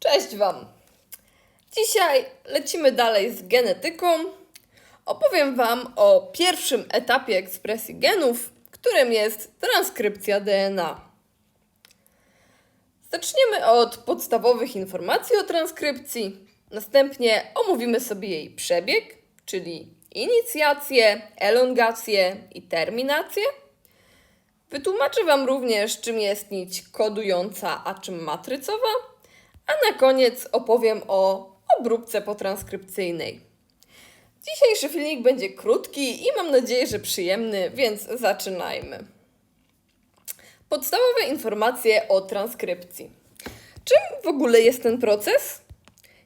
Cześć Wam! Dzisiaj lecimy dalej z genetyką. Opowiem Wam o pierwszym etapie ekspresji genów, którym jest transkrypcja DNA. Zaczniemy od podstawowych informacji o transkrypcji. Następnie omówimy sobie jej przebieg, czyli inicjację, elongację i terminację. Wytłumaczę Wam również, czym jest nić kodująca, a czym matrycowa. A na koniec opowiem o obróbce potranskrypcyjnej. Dzisiejszy filmik będzie krótki i mam nadzieję, że przyjemny, więc zaczynajmy. Podstawowe informacje o transkrypcji. Czym w ogóle jest ten proces?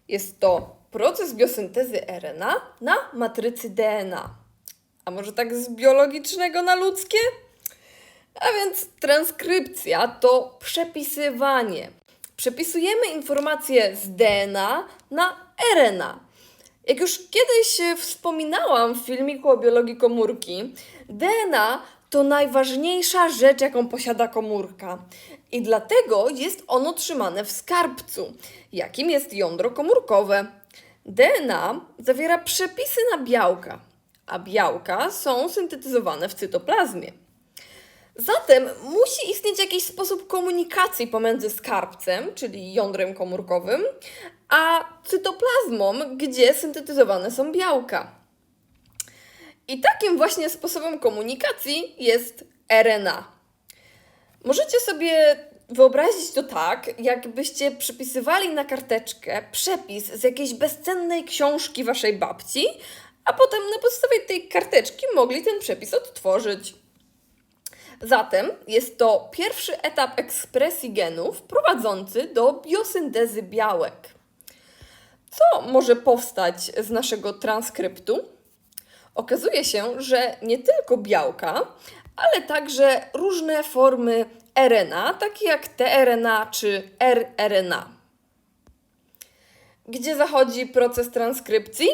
Jest to proces biosyntezy RNA na matrycy DNA. A może tak z biologicznego na ludzkie? A więc transkrypcja to przepisywanie. Przepisujemy informacje z DNA na RNA. Jak już kiedyś wspominałam w filmiku o biologii komórki, DNA to najważniejsza rzecz, jaką posiada komórka. I dlatego jest ono trzymane w skarbcu, jakim jest jądro komórkowe. DNA zawiera przepisy na białka, a białka są syntetyzowane w cytoplazmie. Zatem musi istnieć jakiś sposób komunikacji pomiędzy skarbcem, czyli jądrem komórkowym, a cytoplazmą, gdzie syntetyzowane są białka. I takim właśnie sposobem komunikacji jest RNA. Możecie sobie wyobrazić to tak, jakbyście przypisywali na karteczkę przepis z jakiejś bezcennej książki waszej babci, a potem na podstawie tej karteczki mogli ten przepis odtworzyć. Zatem jest to pierwszy etap ekspresji genów prowadzący do biosyntezy białek. Co może powstać z naszego transkryptu? Okazuje się, że nie tylko białka, ale także różne formy RNA, takie jak tRNA czy rRNA. Gdzie zachodzi proces transkrypcji?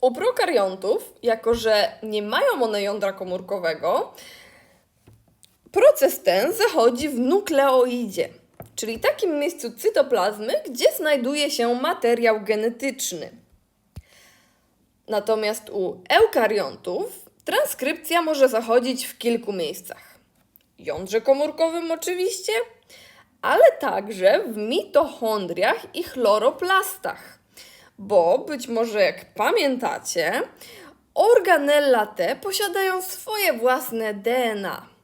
U prokariontów, jako że nie mają one jądra komórkowego, Proces ten zachodzi w nukleoidzie, czyli takim miejscu cytoplazmy, gdzie znajduje się materiał genetyczny. Natomiast u eukariontów transkrypcja może zachodzić w kilku miejscach. Jądrze komórkowym oczywiście, ale także w mitochondriach i chloroplastach. Bo być może jak pamiętacie, organella te posiadają swoje własne DNA.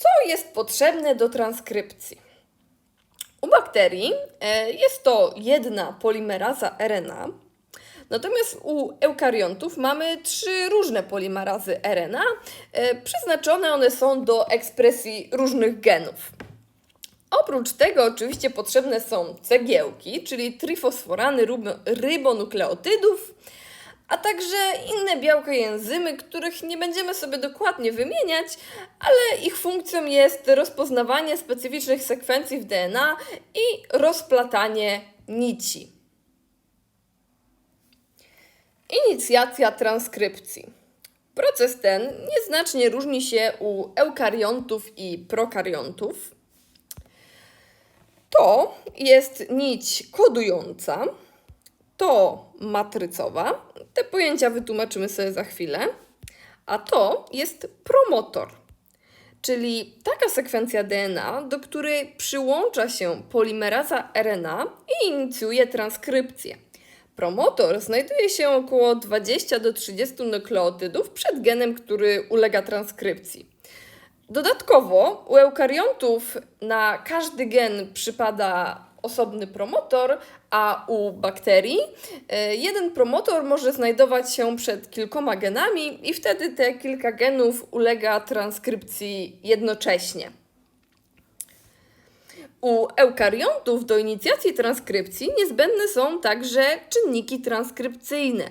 Co jest potrzebne do transkrypcji? U bakterii e, jest to jedna polimeraza RNA, natomiast u eukariontów mamy trzy różne polimerazy RNA. E, przeznaczone one są do ekspresji różnych genów. Oprócz tego oczywiście potrzebne są cegiełki, czyli trifosforany rybonukleotydów, a także inne białka i enzymy, których nie będziemy sobie dokładnie wymieniać, ale ich funkcją jest rozpoznawanie specyficznych sekwencji w DNA i rozplatanie nici. Inicjacja transkrypcji. Proces ten nieznacznie różni się u eukariontów i prokariontów. To jest nić kodująca, to matrycowa. Te pojęcia wytłumaczymy sobie za chwilę. A to jest promotor, czyli taka sekwencja DNA, do której przyłącza się polimeraza RNA i inicjuje transkrypcję. Promotor znajduje się około 20 do 30 nukleotydów przed genem, który ulega transkrypcji. Dodatkowo u eukariontów na każdy gen przypada osobny promotor, a u bakterii e, jeden promotor może znajdować się przed kilkoma genami i wtedy te kilka genów ulega transkrypcji jednocześnie. U eukariontów do inicjacji transkrypcji niezbędne są także czynniki transkrypcyjne.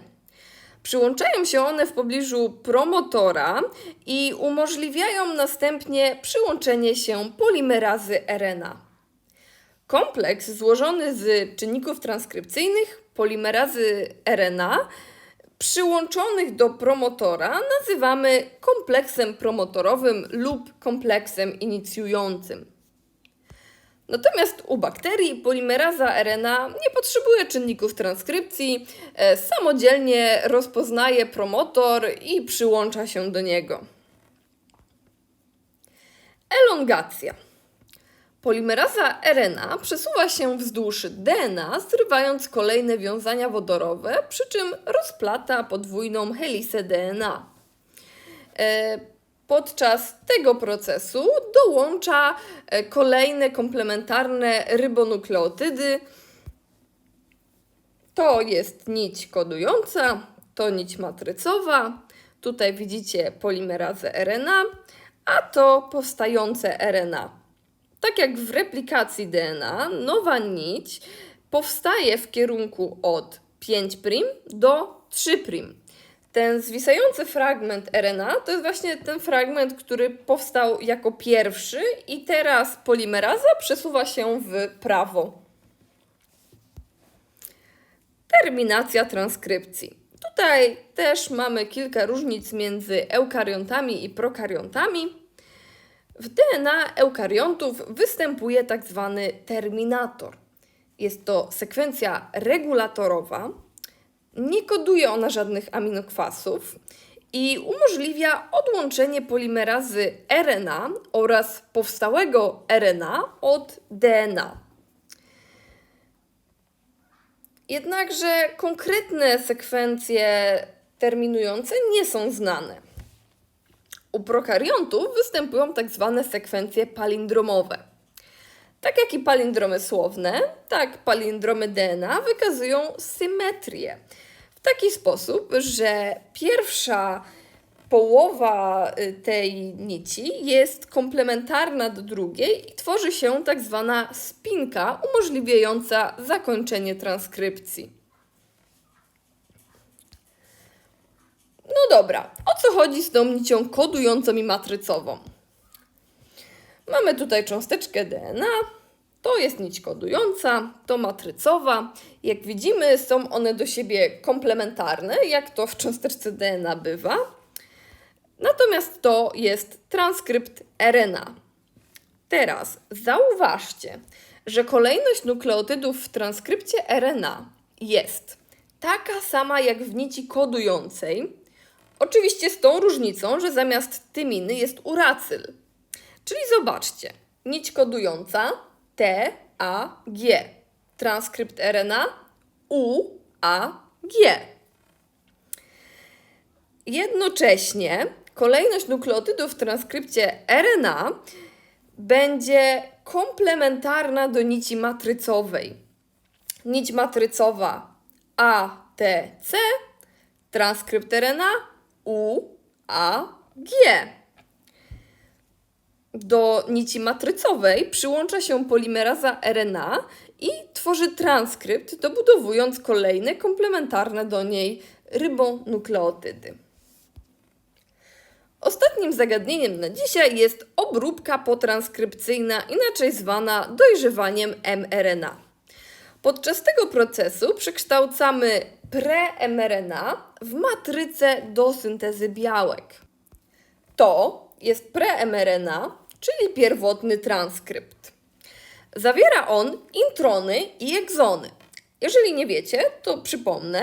Przyłączają się one w pobliżu promotora i umożliwiają następnie przyłączenie się polimerazy RNA. Kompleks złożony z czynników transkrypcyjnych, polimerazy RNA, przyłączonych do promotora nazywamy kompleksem promotorowym lub kompleksem inicjującym. Natomiast u bakterii polimeraza RNA nie potrzebuje czynników transkrypcji, e, samodzielnie rozpoznaje promotor i przyłącza się do niego. Elongacja. Polimeraza RNA przesuwa się wzdłuż DNA, zrywając kolejne wiązania wodorowe, przy czym rozplata podwójną helisę DNA. E, Podczas tego procesu dołącza e, kolejne komplementarne rybonukleotydy. To jest nić kodująca, to nić matrycowa. Tutaj widzicie polimerazę RNA, a to powstające RNA. Tak jak w replikacji DNA, nowa nić powstaje w kierunku od 5' do 3'. Ten zwisający fragment RNA to jest właśnie ten fragment, który powstał jako pierwszy, i teraz polimeraza przesuwa się w prawo. Terminacja transkrypcji. Tutaj też mamy kilka różnic między eukariontami i prokariontami. W DNA eukariontów występuje tak zwany terminator. Jest to sekwencja regulatorowa, nie koduje ona żadnych aminokwasów i umożliwia odłączenie polimerazy RNA oraz powstałego RNA od DNA. Jednakże konkretne sekwencje terminujące nie są znane. U prokariontów występują tak zwane sekwencje palindromowe. Tak jak i palindromy słowne, tak palindromy DNA wykazują symetrię. W taki sposób, że pierwsza połowa y, tej nici jest komplementarna do drugiej i tworzy się tak zwana spinka umożliwiająca zakończenie transkrypcji. No dobra, o co chodzi z tą nicią kodującą i matrycową? Mamy tutaj cząsteczkę DNA, to jest nić kodująca, to matrycowa. Jak widzimy, są one do siebie komplementarne, jak to w cząsteczce DNA bywa. Natomiast to jest transkrypt RNA. Teraz zauważcie, że kolejność nukleotydów w transkrypcie RNA jest taka sama jak w nici kodującej, oczywiście z tą różnicą, że zamiast tyminy jest uracyl. Czyli zobaczcie, nić kodująca T, A, G. Transkrypt RNA U, A, G. Jednocześnie kolejność nukleotydów w transkrypcie RNA będzie komplementarna do nici matrycowej. Nić matrycowa A, T, C, transkrypt RNA U, A, G. Do nici matrycowej przyłącza się polimeraza RNA i tworzy transkrypt, dobudowując kolejne komplementarne do niej rybonukleotydy. Ostatnim zagadnieniem na dzisiaj jest obróbka potranskrypcyjna, inaczej zwana dojrzewaniem mRNA. Podczas tego procesu przekształcamy pre-mRNA w matrycę do syntezy białek. To jest pre-mRNA, czyli pierwotny transkrypt. Zawiera on introny i egzony. Jeżeli nie wiecie, to przypomnę.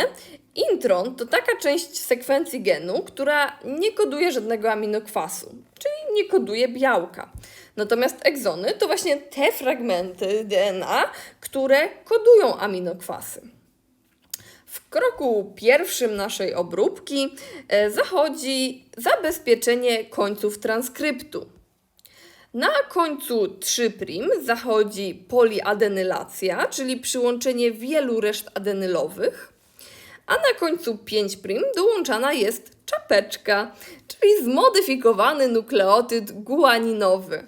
Intron to taka część sekwencji genu, która nie koduje żadnego aminokwasu, czyli nie koduje białka. Natomiast egzony to właśnie te fragmenty DNA, które kodują aminokwasy. W kroku pierwszym naszej obróbki e, zachodzi zabezpieczenie końców transkryptu. Na końcu 3' zachodzi poliadenylacja, czyli przyłączenie wielu reszt adenylowych, a na końcu 5' dołączana jest czapeczka, czyli zmodyfikowany nukleotyd guaninowy.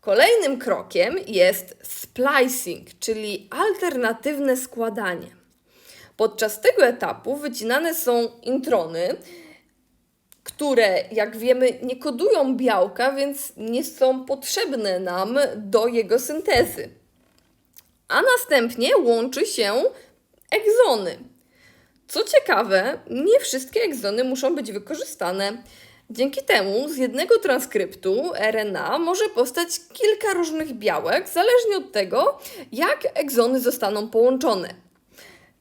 Kolejnym krokiem jest splicing, czyli alternatywne składanie. Podczas tego etapu wycinane są introny, które, jak wiemy, nie kodują białka, więc nie są potrzebne nam do jego syntezy. A następnie łączy się egzony. Co ciekawe, nie wszystkie egzony muszą być wykorzystane. Dzięki temu z jednego transkryptu RNA może powstać kilka różnych białek, zależnie od tego, jak egzony zostaną połączone.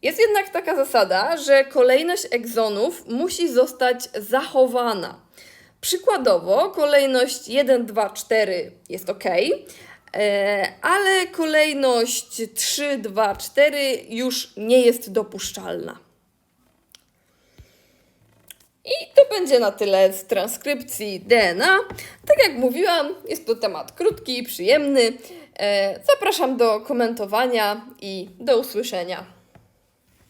Jest jednak taka zasada, że kolejność egzonów musi zostać zachowana. Przykładowo, kolejność 1, 2, 4 jest ok, e, ale kolejność 3, 2, 4 już nie jest dopuszczalna. I to będzie na tyle z transkrypcji DNA. Tak jak mówiłam, jest to temat krótki przyjemny. E, Zapraszam do komentowania i do usłyszenia.